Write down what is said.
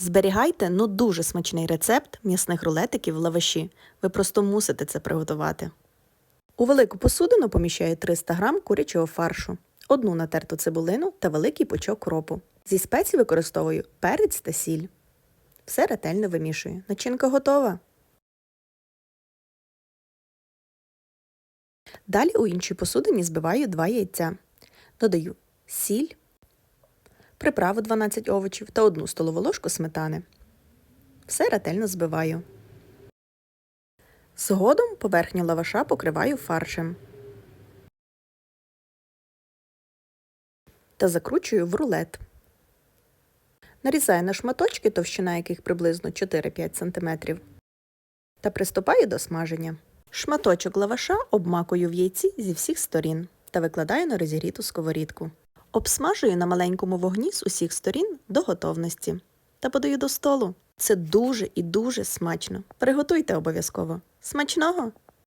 Зберігайте ну дуже смачний рецепт м'ясних рулетиків в лаваші. Ви просто мусите це приготувати. У велику посудину поміщаю 300 г курячого фаршу, одну натерту цибулину та великий пучок кропу. Зі спецій використовую перець та сіль. Все ретельно вимішую. Начинка готова. Далі у іншій посудині збиваю 2 яйця. Додаю сіль, приправу 12 овочів та 1 столову ложку сметани. Все ретельно збиваю. Згодом поверхню лаваша покриваю фаршем та закручую в рулет. Нарізаю на шматочки, товщина яких приблизно 4-5 см, та приступаю до смаження. Шматочок лаваша обмакую в яйці зі всіх сторін та викладаю на розігріту сковорідку. Обсмажую на маленькому вогні з усіх сторін до готовності та подаю до столу. Це дуже і дуже смачно. Приготуйте обов'язково. Смачного!